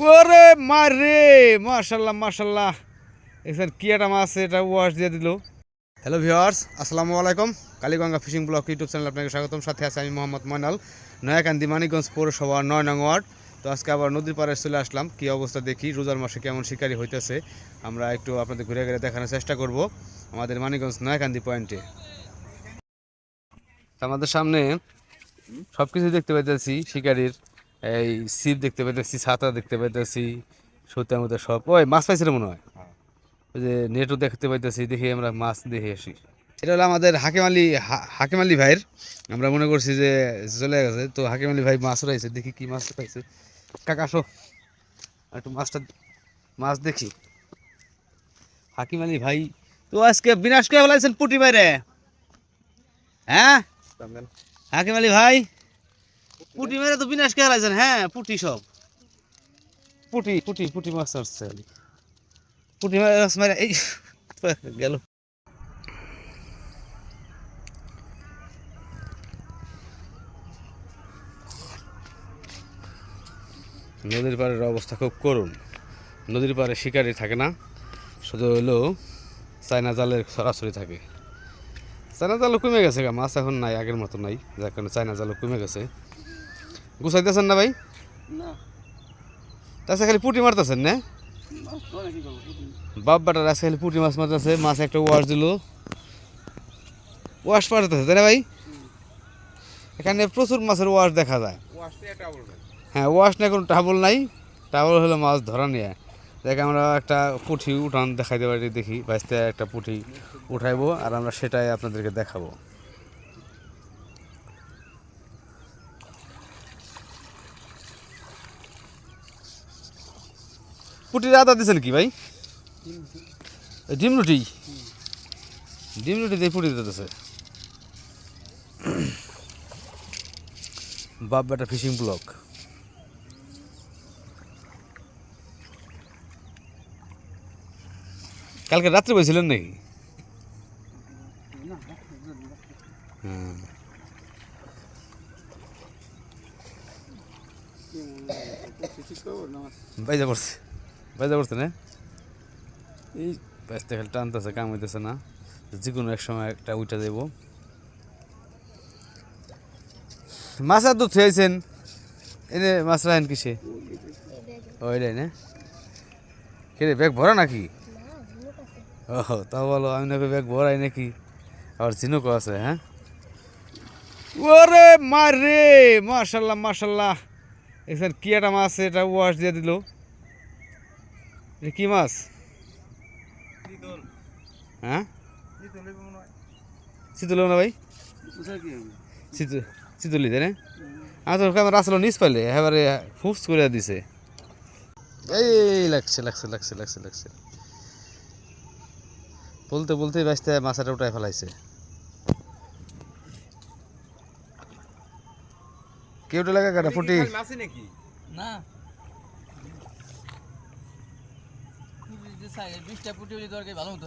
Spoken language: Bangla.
ওরে মারে, মাশাল্লাহ মাশাল্লাহ। এখানে কি একটা মাছ, এটা ওয়াশ দিয়ে দিল। হ্যালো ভিওয়ার্স আসসালামু আলাইকুম। Kaliganga fishing vlog YouTube channel আপনাকে স্বাগতম। সাথে আছে আমি মোহাম্মদ ময়নাল, নয়াকান্দি, মানিকগঞ্জ পৌরসভা, নয় নং ওয়ার্ড। তো আজকে আবার নদীর পাড়ে চলে আসলাম। কি অবস্থা দেখি, রোজার মাসে কেমন শিকারি হইতেছে, আমরা একটু আপনাদের ঘুরে ঘুরে দেখানোর চেষ্টা করব আমাদের মানিকগঞ্জ, নয়াকান্দি পয়েন্টে। আমাদের সামনে সব কিছু দেখতে পাইতেছি শিকারির। এই সিপ দেখতে পাইতেছি ছাতা দেখতে পাইতেছি সত্যি মধ্যে সব। ওই মাছ পাইছিল মনে হয়। ওই যে নেটও দেখতে পাইতেছি দেখি আমরা মাছ দেখে আসি। এটা হলো আমাদের হাকিম আলী হাকিম আলী ভাইয়ের। আমরা মনে করছি যে চলে গেছে তো হাকিম আলী ভাই মাছ রয়েছে দেখি কি মাছ পাইছে। কাকা আসো। একটু মাছটা মাছ দেখি। হাকিম আলী ভাই তো আজকে বিনাশ কে বলাইছেন পুটি বাইরে। হ্যাঁ? হাকিম আলী ভাই। পুটি মেরে তো বিনাশ কে হারাইছেন হ্যাঁ পুটি সব। পুটি পুটি পুটি মাছ আসছে। পুটি মাছ মেরে এই গেল। নদীর পাড়ের অবস্থা খুব করুণ। নদীর পাড়ে শিকারি থাকে না শুধু হলো চায়না জালের সরাসরি থাকে। চায়না জালও কমে গেছে গা মাছ এখন নাই আগের মতো নাই যার কারণে চায়না জালও কমে গেছে। গুছাইতেছেন না ভাই? তাছাড়া খালি পুটি মারতেছেন না? বাপ বাটার আজকে খালি পুটি মাছ মারতেছে মাছ একটা ওয়াশ দিল। ওয়াশ পাঠাতেছে তাই না ভাই? এখানে প্রচুর মাছের ওয়াশ দেখা যায়। হ্যাঁ ওয়াশ না কোনো টাবল নাই। টাবল হলো মাছ ধরা নিয়ে। দেখ আমরা একটা পুঁটি উঠান দেখাইতে পারি দেখি বাইসতে একটা পুঁটি উঠাইবো আর আমরা সেটাই আপনাদেরকে দেখাবো। পুটির আদা দিয়েছেন কি ভাই? ডিম রুটি? ডিম রুটি দিয়ে পুটি দিতেছে। বাপ বেটা ফিশিং ব্লক। কালকে রাত্রে বলছিলেন নাকি? হুম। বাইজা পড়ছে। বাইজা পড়ছে না? এই বাইসতে খালি টানতেছে কাম হইতেছে না। যে কোনো এক সময় একটা উঠে দেব। মাছ দুধ খেয়েছেন? এনে মাছ রাখেন কিসে? ওইটাই না? কিরে ব্যাগ ভরা নাকি? ও তা বলো, আমি নাকি ব্যাগ ভরাই নাকি? আবার ঝিনুকও আছে হ্যাঁ? ওরে মারে, মাশাল্লাহ মাশাল্লাহ। এখানে কি একটা মাছ, এটা ওয়াশ দিয়ে দিল। এটা কি মাছ হ্যাঁ? শীতল না ভাই? শীত শীতলি তাই না? আমার তো ক্যামেরা আসলে নিচ পাইলে? এবারে ফুস করে দিছে। এই লাগছে লাগছে লাগছে লাগছে লাগছে। বলতে বলতে বাঁচতে মাছাটা উঠায় ফেলাইছে। কেউ লাগা কাটা ফুটি? নাকি? না পুটি যে সাইড বিশটা ফুটে হলে তরকারি ভালো হতো।